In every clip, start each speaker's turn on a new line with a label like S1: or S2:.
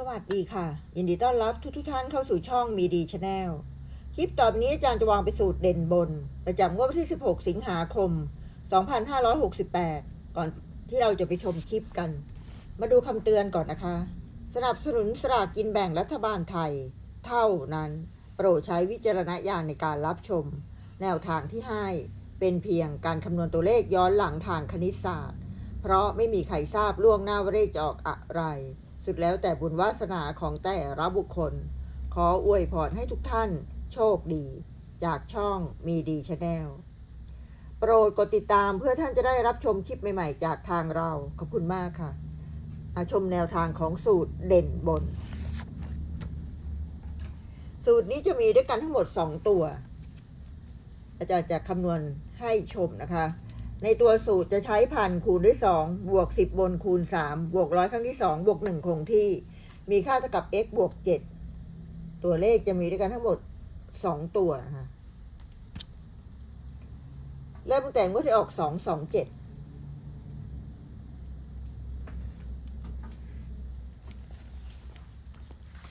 S1: สวัสดีค่ะ ยินดีต้อนรับทุกทุกท่านเข้าสู่ช่องมีดีชาแนลคลิปต่อไปนี้อาจารย์จะวางไปสูตรเด่นบน ประจำงวดวันที่ 16 สิงหาคม 2568 ก่อนที่เราจะไปชมคลิปกัน มาดูคำเตือนก่อนนะคะ สนับสนุนสลากกินแบ่งรัฐบาลไทย เท่านั้น โปรดใช้วิจารณญาณในการรับชม แนวทางที่ให้เป็นเพียงการคำนวณตัวเลขย้อนหลังทางคณิตศาสตร์ เพราะไม่มีใครทราบล่วงหน้าว่าเลขจะออกอะไร สุดแล้วแต่บุญวาสนาของแต่ละบุคคล ขออวยพรให้ทุกท่าน โชคดี จากช่องมีดีชาแนลโปรดกดติดตามเพื่อท่านจะได้รับชมคลิปใหม่ๆ จากทางเรา ขอบคุณมากค่ะมาชมแนวทางของสูตรเด่นบน สูตรนี้จะมีด้วยกันทั้งหมด 2 ตัว อาจารย์จะคำนวณให้ชมนะคะ ในตัวสูตรจะใช้พันคูณด้วย 2 บวก 10 บนคูณ 3 บวกร้อยครั้งที่ 2 บวก 1 คงที่ มีค่าเท่ากับ x บวก 7 ตัวเลขจะมีด้วยกันทั้งหมด 2 ตัวนะคะเริ่มตั้งแต่งวดที่ออก 2 2 7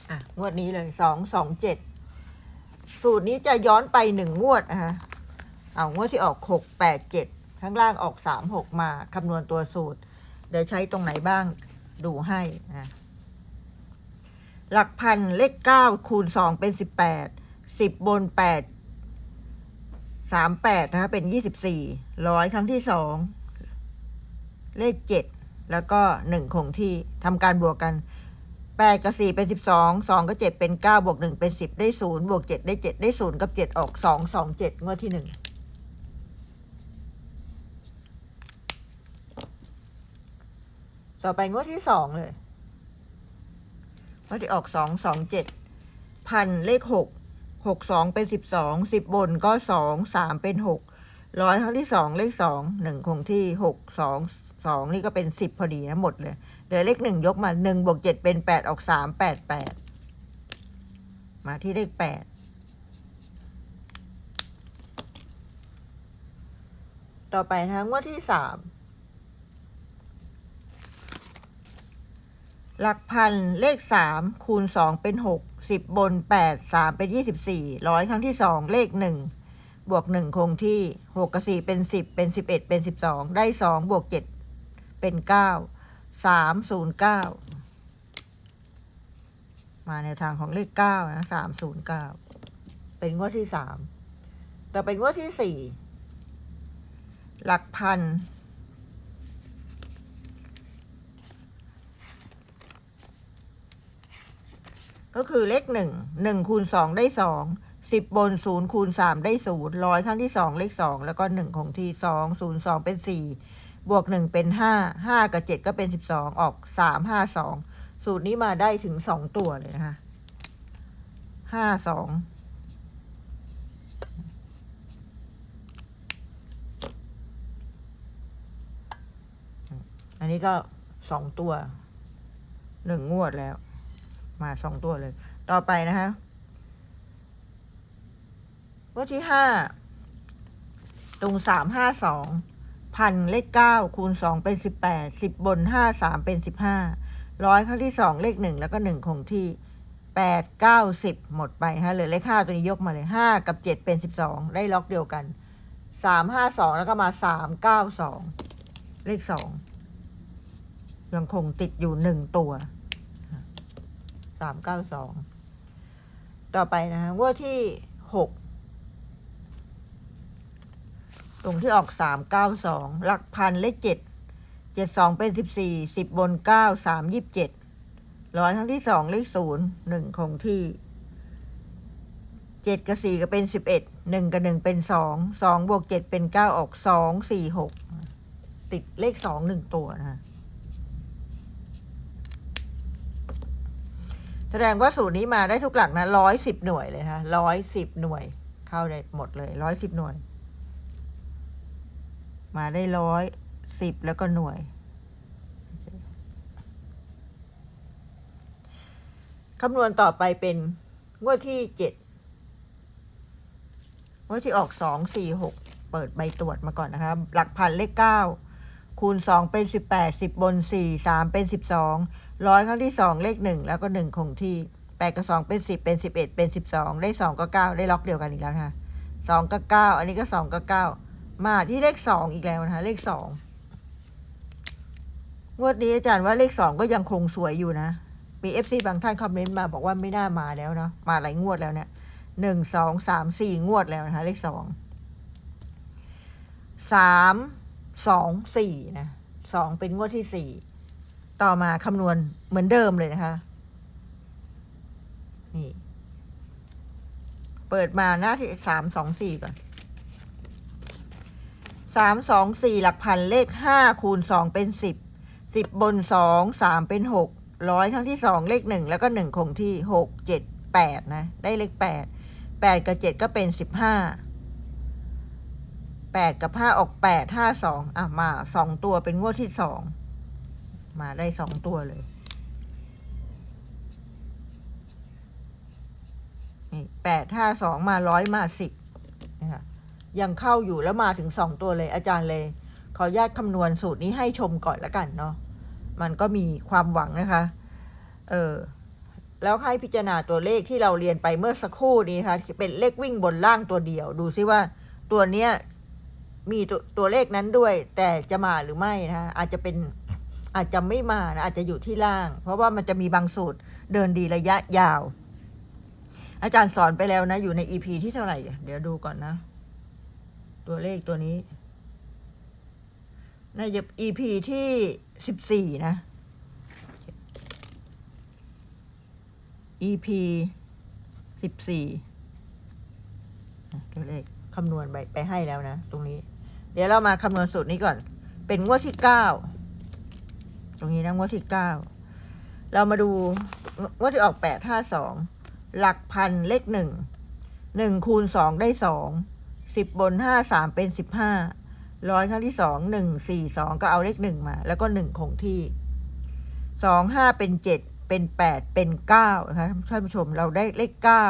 S1: อะงวดนี้เลย2 2 7สูตรนี้จะย้อนไป1งวดนะคะเอางวดที่ออก6 8 7 ข้างล่างออก 3 6 มาคำนวณตัวสูตร เดี๋ยวใช้ตรงไหนบ้างดูให้นะหลักพันเลข 9 คูณ 2 เป็น 18 10 บน 8 38 นะคะเป็น 24ร้อยครั้งที่ 2 เลข 7 แล้วก็ 1 คงที่ทำการบวกกัน 8 กับ 4 เป็น 12 2 กับ 7 เป็น 9 บวก 1 เป็น 10 ได้ 0 บวก 7 ได้ 7 ได้ 0 กับ 7 ออก 2 2 7 งวดที่ 1 ต่อไปงวดที่สองเลยงวดที่ออกสองสองเจ็ดพันเลขหกหกสองเป็นสิบสองสิบบนก็สองสามเป็นหกร้อยครั้งที่สองเลขสองหนึ่งคงที่หกสองสองนี่ก็เป็นสิบพอดีนะหมดเลยเหลือเลขหนึ่งยกมาหนึ่งบวกเจ็ดเป็นแปดออกสามแปดแปดมาที่เลขแปดต่อไปนะงวดที่สาม หลักพันเลขสามคูณสองเป็นหกสิบบนแปดสามเป็นยี่สิบสี่ร้อยครั้งที่สองเลขหนึ่งบวกหนึ่งคงที่หกกับสี่เป็นสิบเป็นสิบเอ็ดเป็นสิบสองได้สองบวกเจ็ดเป็นเก้าสามศูนย์เก้ามาแนวทางของเลขเก้านะสามศูนย์เก้าเป็นงวดที่สามต่อไปงวดที่สี่หลักพัน ก็คือเลขหนึ่งหนึ่งคูณสองได้สองสิบบนศูนย์คูณสามได้ศูนย์ร้อยครั้งที่สองเลขสองแล้วก็หนึ่งคงที่สองศูนย์สองเป็นสี่บวกหนึ่งเป็นห้าห้ากับเจ็ดก็เป็นสิบสองออกสามห้าสองสูตรนี้มาได้ถึงสองตัวเลยนะคะห้าสองอันนี้ก็สองตัวหนึ่งงวดแล้ว มาสองตัวเลย ต่อไปนะคะงวที่ห้าตรงสามห้าสองพันเลขเก้าคูณสองเป็นสิบแปดสิบบนห้าสามเป็นสิบห้าร้อยครั้งที่สองเลขหนึ่งแล้วก็หนึ่งคงที่แปดเก้าสิบหมดไปนะคะเหลือเลขห้าตัวนี้ยกมาเลยห้ากับเจ็ดเป็นสิบสองได้ล็อกเดียวกันสามห้าสองแล้วก็มาสามเก้าสองเลขสองยังคงติดอยู่หนึ่งตัว สามเก้าสองต่อไปนะคะงวดที่หกตรงที่ออกสามเก้าสองหลักพันเลขเจ็ดเจ็ดสองเป็นสิบสี่สิบบนเก้าสามยี่สิบเจ็ดร้อยครั้งที่สองเลขศูนย์หนึ่งคงที่เจ็ดกับสี่ก็เป็นสิบเอ็ดหนึ่งกับหนึ่งเป็นสองสองบวกเจ็ดเป็นเก้าออกสองสี่หกติดเลขสองหนึ่งตัวนะคะ แสดงว่าสูตรนี้มาได้ทุกหลักนะร้อยสิบหน่วยเลยนะร้อยสิบหน่วย เข้าได้หมดเลยร้อยสิบหน่วย มาได้ร้อยสิบแล้วก็หน่วยคำนวณต่อไปเป็นงวดที่เจ็ดงวดที่ออกสองสี่หกเปิดใบตรวจมาก่อนนะคะ หลักพันเลขเก้า คูณสองเป็นสิบแปดสิบบนสี่สามเป็นสิบสองร้อยครั้งที่สองเลขหนึ่งแล้วก็หนึ่งคงที่แปดกับสองเป็นสิบเป็นสิบเอ็ดเป็นสิบสองได้สองก็เก้าได้ล็อกเดียวกันอีกแล้วนะคะสองก็เก้าอันนี้ก็สองก็เก้ามาที่เลขสองอีกแล้วนะคะเลขสองงวดนี้อาจารย์ว่าเลขสองก็ยังคงสวยอยู่นะ มีเอฟซีบางท่านคอมเมนต์มาบอกว่าไม่น่ามาแล้วเนาะ มาหลายงวดแล้วเนี่ยหนึ่งสองสามสี่งวดแล้วนะคะเลขสองสาม สองสี่นะสองเป็นงวดที่สี่ต่อมาคำนวณเหมือนเดิมเลยนะคะ นี่ เปิดมาหน้าที่สามสองสี่ก่อนสามสองสี่หลักพันเลขห้าคูณสองเป็นสิบสิบบนสองสามเป็นหกร้อยครั้งที่สองเลขหนึ่งแล้วก็หนึ่งคงที่หกเจ็ดแปดนะ ได้เลขแปดแปดกับเจ็ดก็เป็นสิบห้า แปดกับห้าออกแปดห้าสองอะ มาสองตัวเป็นงวดที่สองมาได้สองตัวเลยนี่แปดห้าสองมาร้อยมาสิบนะคะยังเข้าอยู่แล้วมาถึงสองตัวเลยอาจารย์เลย ขออนุญาตคำนวณสูตรนี้ให้ชมก่อนละกันเนาะมันก็มีความหวังนะคะ เออแล้วให้พิจารณาตัวเลขที่เราเรียนไปเมื่อสักครู่นี้นะคะเป็นเลขวิ่งบนล่างตัวเดียว ดูซิว่าตัวเนี้ย มีตัวตัวเลขนั้นด้วย แต่จะมาหรือไม่นะอาจจะเป็นอาจจะไม่มานะอาจจะอยู่ที่ล่าง เพราะว่ามันจะมีบางสูตรเดินดีระยะยาว อาจารย์สอนไปแล้วนะ อยู่ใน EP ที่เท่าไหร่ เดี๋ยวดูก่อนนะ ตัวเลขตัวนี้น่าจะ EP ที่สิบสี่นะ EP สิบสี่ตัวเลขคำนวณไปไปให้แล้วนะ ตรงนี้ เดี๋ยวเรามาคำนวณสูตรนี้ก่อน เป็นงวดที่เก้าตรงนี้นะงวดที่เก้าเรามาดูงวดที่ออกแปดห้าสองหลักพันเลขหนึ่งหนึ่งคูณสองได้สองสิบบนห้าสามเป็นสิบห้าร้อยครั้งที่สองหนึ่งสี่สองก็เอาเลขหนึ่งมา แล้วก็หนึ่งคงที่สองห้าเป็นเจ็ดเป็นแปดเป็นเก้านะคะท่านผู้ชมเราได้เลขเก้า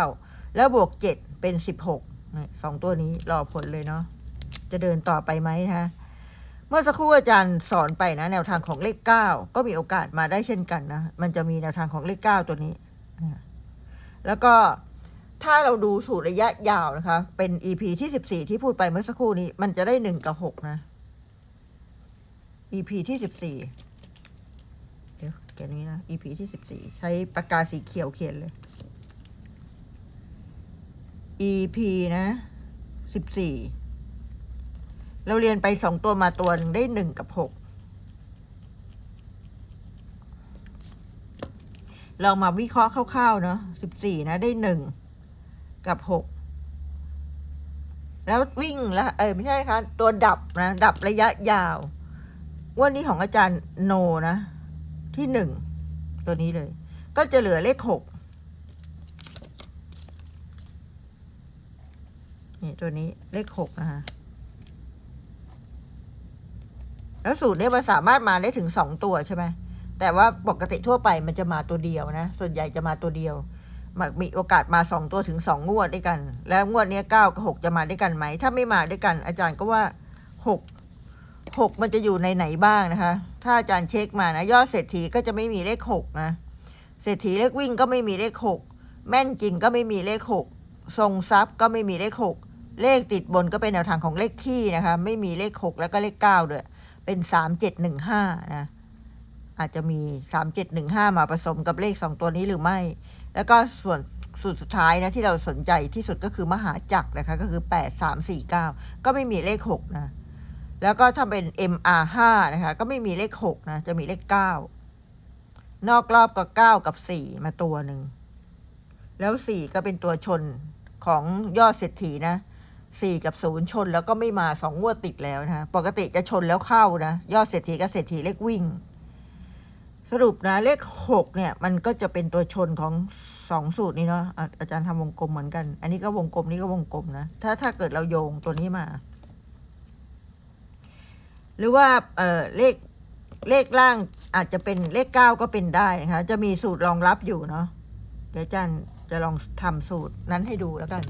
S1: แล้วบวกเจ็ดเป็นสิบหกสองตัวนี้รอผลเลยเนาะ จะเดินต่อไปไหมนะเมื่อสักครู่อาจารย์สอนไปนะ แนวทางของเลขเก้าก็มีโอกาสมาได้เช่นกันนะ มันจะมีแนวทางของเลขเก้าตัวนี้ แล้วก็ถ้าเราดูสูตรระยะยาวนะคะ เป็น EP ที่สิบสี่ที่พูดไปเมื่อสักครู่นี้ มันจะได้หนึ่งกับหกนะ EP ที่สิบสี่เดี๋ยวแกนี้นะ EP ที่สิบสี่ใช้ปากกาสีเขียวเขียนเลย EP นะสิบสี่ เราเรียนไปสองตัวมาตัวหนึ่งได้หนึ่งกับหกเรามาวิเคราะห์คร่าวๆเนาะสิบสี่นะได้หนึ่งกับหกแล้ววิ่งแล้วเออไม่ใช่คะตัวดับนะ ดับระยะยาววันนี้ของอาจารย์โนนะ ที่หนึ่งตัวนี้เลย ก็จะเหลือเลขหกนี่ตัวนี้เลขหกนะคะ แล้วสูตรเนี้ยมันสามารถมาได้ถึงสองตัวใช่ไหมแต่ว่าปกติทั่วไปมันจะมาตัวเดียวนะ ส่วนใหญ่จะมาตัวเดียวมันมีโอกาสมาสองตัวถึงสองงวดด้วยกัน แล้วงวดเนี้ยเก้ากับหกจะมาด้วยกันไหม ถ้าไม่มาด้วยกัน อาจารย์ก็ว่าหกหกมันจะอยู่ในไหนบ้างนะคะ ถ้าอาจารย์เช็คมานะยอดเศรษฐีก็จะไม่มีเลขหกนะเศรษฐีเลขวิ่งก็ไม่มีเลขหกแม่นจริงก็ไม่มีเลขหกทรงทรัพย์ก็ไม่มีเลขหกเลขติดบนก็เป็นแนวทางของเลขที่นะคะ ไม่มีเลขหกแล้วก็เลขเก้าด้วย เป็นสามเจ็ดหนึ่งห้านะ อาจจะมีสามเจ็ดหนึ่งห้ามาผสมกับเลขสองตัวนี้หรือไม่ แล้วก็ส่วนสูตรสุดท้ายนะที่เราสนใจที่สุดก็คือมหาจักรนะคะ ก็คือแปดสามสี่เก้าก็ไม่มีเลขหกนะ แล้วก็ถ้าเป็น MR ห้านะคะ ก็ไม่มีเลขหกนะ จะมีเลขเก้านอกรอบก็เก้ากับสี่มาตัวหนึ่ง แล้วสี่ก็เป็นตัวชนของยอดเศรษฐีนะ สี่กับศูนย์ชนแล้วก็ไม่มาสองงวดติดแล้วนะคะปกติจะชนแล้วเข้านะ ยอดเศรษฐีกับเศรษฐีเลขวิ่ง สรุปนะ เลขหกเนี่ย มันก็จะเป็นตัวชนของสองสูตรนี้เนาะอาจารย์ทำวงกลมเหมือนกัน อันนี้ก็วงกลมนี่ก็วงกลมนะ ถ้าถ้าเกิดเราโยงตัวนี้มา หรือว่า เออเลขเลขล่างอาจจะเป็นเลขเก้าก็เป็นได้นะคะจะมีสูตรรองรับอยู่เนาะเดี๋ยวอาจารย์จะลองทำสูตรนั้นให้ดูแล้วกัน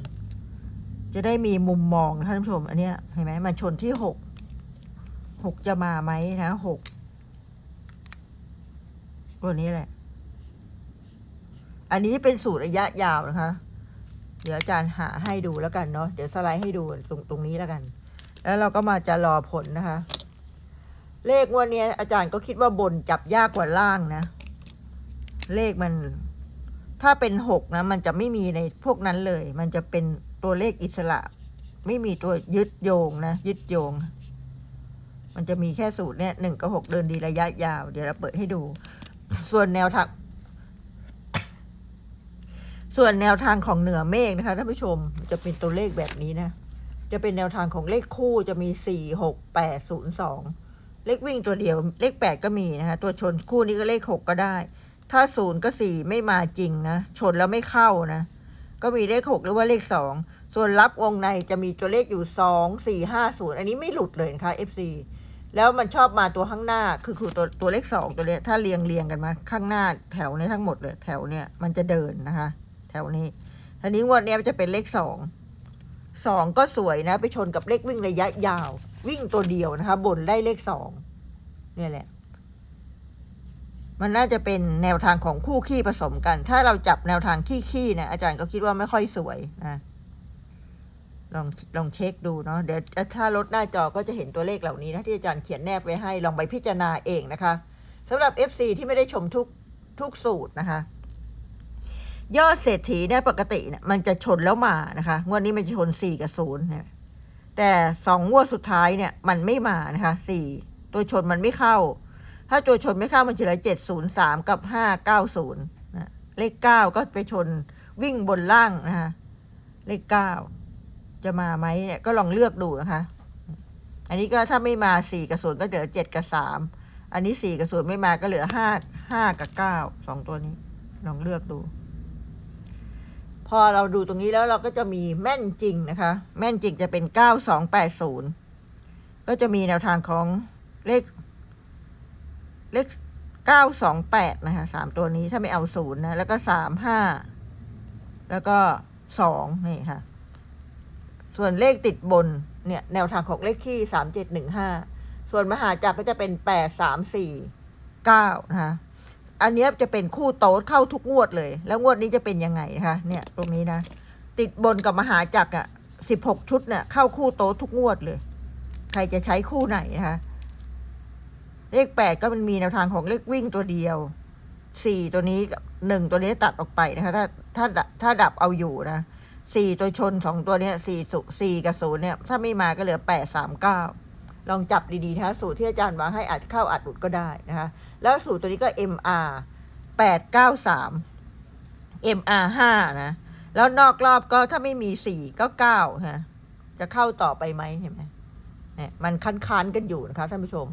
S1: จะได้มีมุมมองนะท่านผู้ชม อันเนี้ยเห็นไหมมันชนที่หกหกจะมาไหมนะหกตัวนี้แหละ อันนี้เป็นสูตรระยะยาวนะคะ เดี๋ยวอาจารย์หาให้ดูแล้วกันเนาะเดี๋ยวสไลด์ให้ดูตรงตรงนี้แล้วกัน แล้วเราก็มาจะรอผลนะคะ เลขวันนี้อาจารย์ก็คิดว่าบนจับยากกว่าล่างนะ เลขมันถ้าเป็นหกนะ มันจะไม่มีในพวกนั้นเลย มันจะเป็น ตัวเลขอิสระ ไม่มีตัวยึดโยงนะ ยึดโยง มันจะมีแค่สูตรเนี่ยหนึ่งกับหกเดินดีระยะยาว เดี๋ยวเราเปิดให้ดู ส่วนแนวทางส่วนแนวทางของเหนือเมฆนะคะท่านผู้ชมจะเป็นตัวเลขแบบนี้นะ จะเป็นแนวทางของเลขคู่จะมีสี่หกแปดศูนย์สองเลขวิ่งตัวเดียว เลขแปดก็มีนะคะ ตัวชนคู่นี้ก็เลขหกก็ได้ ถ้าศูนย์ก็สี่ไม่มาจริงนะ ชนแล้วไม่เข้านะ ก็มีเลขหกหรือว่าเลขสองส่วนรับวงในจะมีตัวเลขอยู่สองสี่ห้าศูนย์อันนี้ไม่หลุดเลยนะคะ FC แล้วมันชอบมาตัวข้างหน้าคือคือตัวตัวเลขสองตัวเนี้ยถ้าเรียงเรียงกันมา ข้างหน้าแถวเนี้ทั้งหมดเลย แถวเนี้ยมันจะเดินนะคะ แถวนี้ทีนี้งวดเนี้ยจะเป็นเลขสองสองก็สวยนะ ไปชนกับเลขวิ่งระยะยาว วิ่งตัวเดียวนะคะ บนได้เลขสองเนี่ยแหละ มันน่าจะเป็นแนวทางของคู่ขี้ผสมกัน ถ้าเราจับแนวทางขี้ขี้เนี่ยอาจารย์ก็คิดว่าไม่ค่อยสวยนะ ลองลองเช็คดูเนาะ เดี๋ยวถ้าลดหน้าจอก็จะเห็นตัวเลขเหล่านี้นะที่อาจารย์เขียนแนบไว้ให้ ลองไปพิจารณาเองนะคะสำหรับ FC ที่ไม่ได้ชมทุกทุกสูตรนะคะ ยอดเศรษฐีเนี่ยปกติเนี่ยมันจะชนแล้วมานะคะ งวดนี้มันจะชนสี่กับศูนย์เนี่ยแต่สองงวดสุดท้ายเนี่ยมันไม่มานะคะสี่ตัวชนมันไม่เข้า ถ้าตัวชนไม่เข้ามันจะเหลือเจ็ดศูนย์สามกับห้าเก้าศูนย์นะเลขเก้าก็ไปชนวิ่งบนล่างนะคะเลขเก้าจะมาไหมเนี่ยก็ลองเลือกดูนะคะ อันนี้ก็ถ้าไม่มาสี่กับศูนย์ก็เหลือเจ็ดกับสามอันนี้สี่กับศูนย์ไม่มาก็เหลือห้าห้ากับเก้าสองตัวนี้ ลองเลือกดู พอเราดูตรงนี้แล้วเราก็จะมีแม่นจริงนะคะ แม่นจริงจะเป็นเก้าสองแปดศูนย์ก็จะมีแนวทางของเลข เลขเก้าสองแปดนะคะสามตัวนี้ถ้าไม่เอาศูนย์นะ แล้วก็สามห้าแล้วก็สองนี่ค่ะ ส่วนเลขติดบนเนี่ย แนวทางของเลขขี้สามเจ็ดหนึ่งห้าส่วนมหาจักรก็จะเป็นแปดสามสี่เก้านะคะอันนี้จะเป็นคู่โต๊ดเข้าทุกงวดเลย แล้วงวดนี้จะเป็นยังไงนะคะ เนี่ยตรงนี้นะ ติดบนกับมหาจักรอะสิบหกชุดเนี่ยเข้าคู่โต๊ดทุกงวดเลย ใครจะใช้คู่ไหนนะคะ เลขแปดก็มันมีแนวทางของเลขวิ่งตัวเดียวสี่ตัวนี้กับหนึ่งตัวนี้ตัดออกไปนะคะ ถ้าถ้าถ้าดับเอาอยู่นะสี่ตัวชนสองตัวเนี้ยสี่สุสี่กับศูนย์เนี่ย ถ้าไม่มาก็เหลือแปดสามเก้าลองจับดีๆนะสูตรที่อาจารย์วางให้อาจเข้าอาจหลุดก็ได้นะคะ แล้วสูตรตัวนี้ก็ MR แปดเก้าสาม MR ห้านะ แล้วนอกรอบก็ถ้าไม่มีสี่ก็เก้าฮะ จะเข้าต่อไปไหมเห็นไหมเนี่ยมันค้านๆกันอยู่นะคะท่านผู้ชม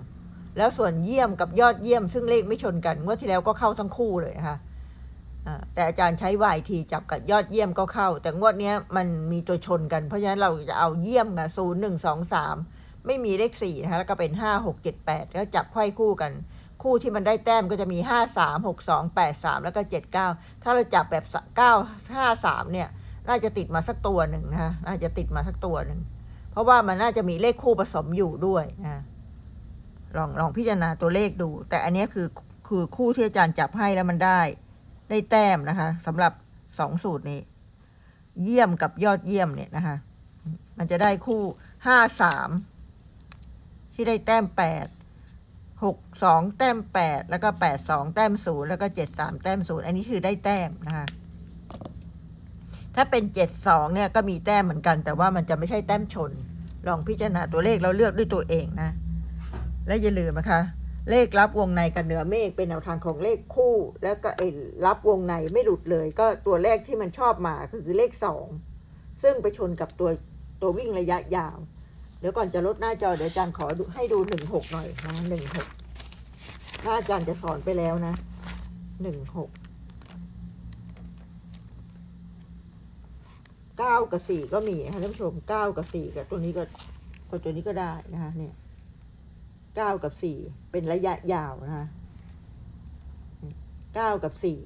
S1: แล้วส่วนเยี่ยมกับยอดเยี่ยม ซึ่งเลขไม่ชนกันงวดที่แล้วก็เข้าทั้งคู่เลยนะคะอ่าแต่อาจารย์ใช้วายทีจับกับยอดเยี่ยมก็เข้า แต่งวดนี้มันมีตัวชนกัน เพราะฉะนั้นเราจะเอาเยี่ยมกับศูนย์หนึ่งสองสามไม่มีเลขสี่นะคะแล้วก็เป็นห้าหกเจ็ดแปดแล้วจับไขว้คู่กัน คู่ที่มันได้แต้มก็จะมีห้าสามหกสองแปดสามแล้วก็เจ็ดเก้าถ้าเราจับแบบเก้าห้าสามเนี่ย น่าจะติดมาสักตัวหนึ่งนะคะน่าจะติดมาสักตัวหนึ่งเพราะว่ามันน่าจะมีเลขคู่ผสมอยู่ด้วยนะ ลองลองพิจารณาตัวเลขดู แต่อันนี้คือคือคู่ที่อาจารย์จับให้แล้วมันได้ ได้แต้มนะคะสำหรับสองสูตรนี้ เยี่ยมกับยอดเยี่ยมเนี่ยนะคะ มันจะได้คู่ห้าสามที่ได้แต้มแปดหกสองแต้มแปดแล้วก็แปดสองแต้มศูนย์แล้วก็เจ็ดสามแต้มศูนย์อันนี้คือได้แต้มนะคะถ้าเป็นเจ็ดสองเนี่ยก็มีแต้มเหมือนกัน แต่ว่ามันจะไม่ใช่แต้มชน ลองพิจารณาตัวเลขแล้วเลือกด้วยตัวเองนะ และอย่าลืมนะคะ เลขรับวงในกับเหนือเมฆเป็นแนวทางของเลขคู่ แล้วก็เอ็รับวงในไม่หลุดเลย ก็ตัวแรกที่มันชอบมาคือเลขสองซึ่งไปชนกับตัวตัววิ่งระยะยาว เดี๋ยวก่อนจะลดหน้าจอเดี๋ยวอาจารย์ขอให้ดูหนึ่งหกหน่อยนะหนึ่งหกถ้าอาจารย์จะสอนไปแล้วนะหนึ่งหกเก้ากับสี่ก็มีนะคะท่านผู้ชมเก้ากับสี่กับตัวนี้ก็ตัวนี้ก็ได้นะคะเนี่ย เก้ากับสี่เป็นระยะยาวนะคะเก้ากับสี่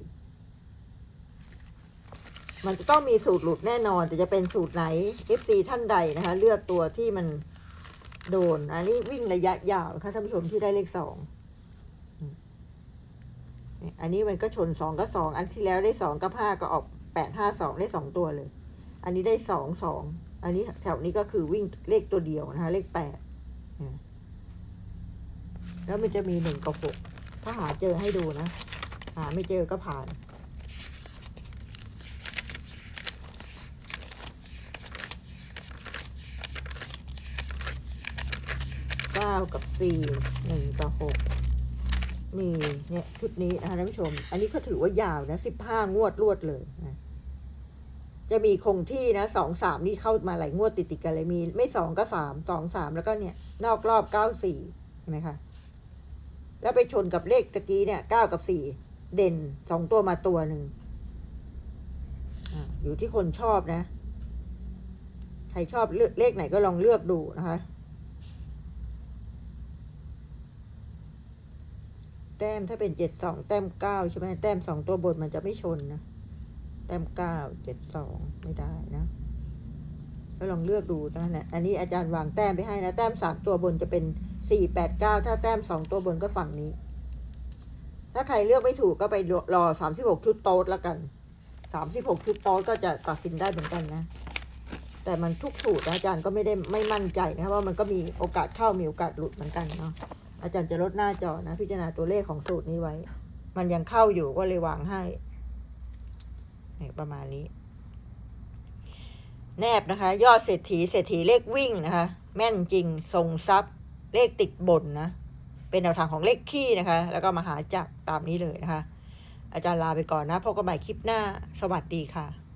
S1: มันจะต้องมีสูตรหลุดแน่นอน แต่จะเป็นสูตรไหน FC ท่านใดนะคะ เลือกตัวที่มันโดน อันนี้วิ่งระยะยาวนะคะท่านผู้ชมที่ได้เลขสองอันนี้มันก็ชนสองก็สองอันที่แล้วได้สองกับห้าก็ออกแปดห้าสองได้สองตัวเลย อันนี้ได้สองสองอันนี้แถวนี้ก็คือวิ่งเลขตัวเดียวนะคะ เลขแปด แล้วมันจะมีหนึ่งกับหกถ้าหาเจอให้ดูนะ หาไม่เจอก็ผ่าน เก้ากับสี่หนึ่งกับหกนี่เนี่ยชุดนี้นะคะท่านผู้ชม อันนี้ก็ถือว่ายาวนะสิบห้างวดรวดเลยนะจะมีคงที่นะสองสามนี่เข้ามาหลายงวดติดติดกันเลยมี ไม่สองก็สามสองสามแล้วก็เนี่ย นอกรอบเก้าสี่เห็นไหมคะ แล้วไปชนกับเลขตะกี้เนี่ยเก้ากับสี่เด่นสองตัวมาตัวหนึ่งอยู่ที่คนชอบนะ ใครชอบเลือกเลขไหนก็ลองเลือกดูนะคะ แต้มถ้าเป็นเจ็ดสองแต้มเก้าใช่ไหมแต้มสองตัวบนมันจะไม่ชนนะ แต้มเก้าเจ็ดสองไม่ได้นะ ก็ลองเลือกดูนะเนี่ยอันนี้อาจารย์วางแต้มไปให้นะแต้มสามตัวบนจะเป็นสี่แปดเก้าถ้าแต้มสองตัวบนก็ฝั่งนี้ ถ้าใครเลือกไม่ถูกก็ไปรอสามสิบหกชุดโต๊ดแล้วกันสามสิบหกชุดโต๊ดก็จะตัดสินได้เหมือนกันนะ แต่มันทุกสูตรนะอาจารย์ก็ไม่ได้ไม่มั่นใจนะว่ามันก็มีโอกาสเข้ามีโอกาสหลุดเหมือนกันเนาะอาจารย์จะลดหน้าจอนะ พิจารณาตัวเลขของสูตรนี้ไว้ มันยังเข้าอยู่ก็เลยวางให้ประมาณนี้ แนบนะคะ ยอดเศรษฐีเศรษฐีเลขวิ่งนะคะ แม่นจริงทรงทรัพย์ เลขติดบนนะเป็นแนวทางของเลขขี้นะคะ แล้วก็มาหาจักตามนี้เลยนะคะ อาจารย์ลาไปก่อนนะพบกันใหม่คลิปหน้า สวัสดีค่ะ